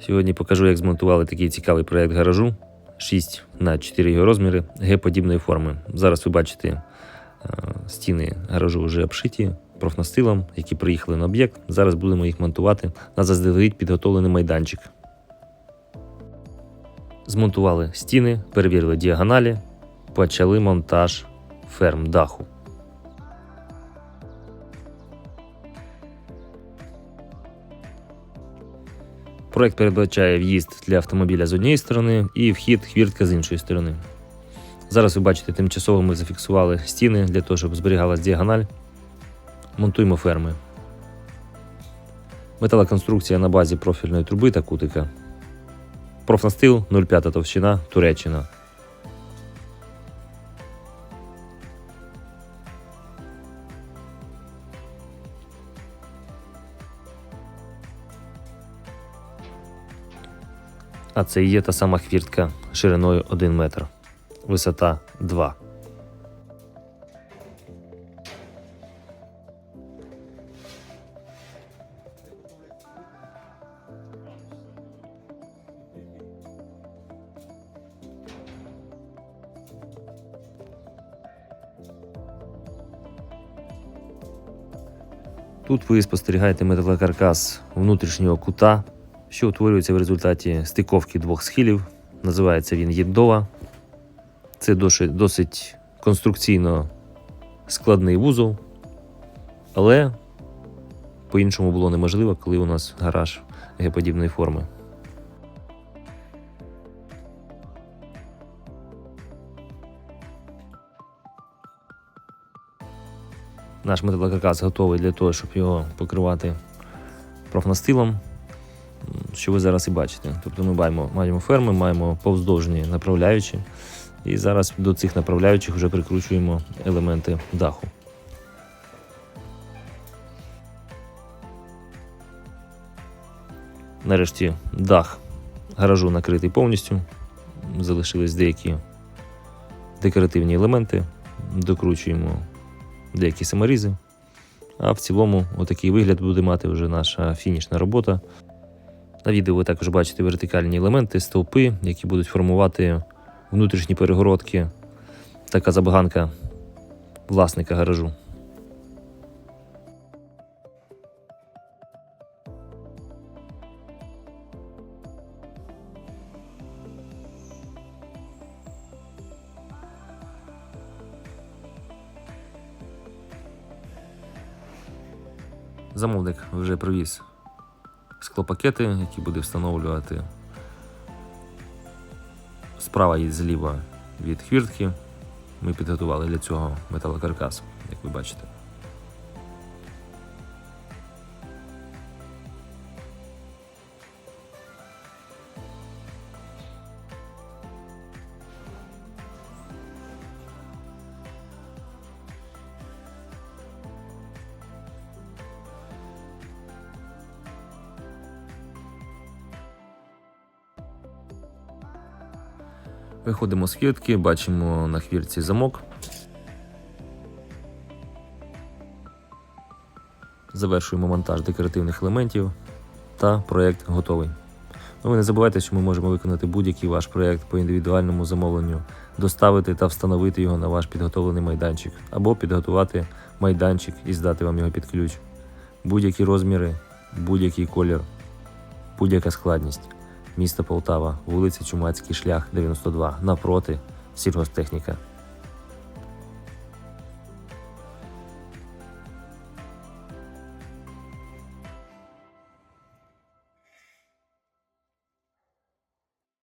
Сьогодні покажу, як змонтували такий цікавий проєкт гаражу 6 на 4 його розміри Г-подібної форми. Зараз ви бачите е, стіни гаражу вже обшиті профнастилом, які приїхали на об'єкт. Зараз будемо їх монтувати на заздалегідь підготовлений майданчик. Змонтували стіни, перевірили діагоналі, почали монтаж ферм даху. Проект передбачає в'їзд для автомобіля з однієї сторони і вхід хвіртка з іншої сторони. Зараз ви бачите, тимчасово ми зафіксували стіни для того, щоб зберігалась діагональ. Монтуємо ферми. Металоконструкція на базі профільної труби та кутика. Профнастил 0,5 товщина Туреччина. А це і є та сама хвіртка шириною 1 метр, висота 2. Тут ви спостерігаєте металокаркас внутрішнього кута, що утворюється в результаті стиковки двох схилів. Називається він єддова. Це досить, конструкційно складний вузол, але по-іншому було неможливо, коли у нас гараж Г-подібної форми. Наш металокаркас готовий для того, щоб його покривати профнастилом, що ви зараз і бачите. Тобто ми маємо, маємо ферми, маємо повздовжні направляючі, і зараз до цих направляючих вже прикручуємо елементи даху. Нарешті дах гаражу накритий повністю. Залишились деякі декоративні елементи, докручуємо деякі саморізи. А в цілому, отакий вигляд буде мати вже наша фінішна робота. На відео ви також бачите вертикальні елементи, стовпи, які будуть формувати внутрішні перегородки. Така забаганка власника гаражу. Замовник вже привіз склопакети, які буде встановлювати справа і зліва від хвіртки. Ми підготували для цього металокаркас, як ви бачите. Виходимо з хвіртки, бачимо на хвіртці замок. Завершуємо монтаж декоративних елементів та проєкт готовий. Ну, ви не забувайте, що ми можемо виконати будь-який ваш проєкт по індивідуальному замовленню, доставити та встановити його на ваш підготовлений майданчик, або підготувати майданчик і здати вам його під ключ. Будь-які розміри, будь-який колір, будь-яка складність. Місто Полтава, вулиця Чумацький шлях 92, напроти сільгостехніка.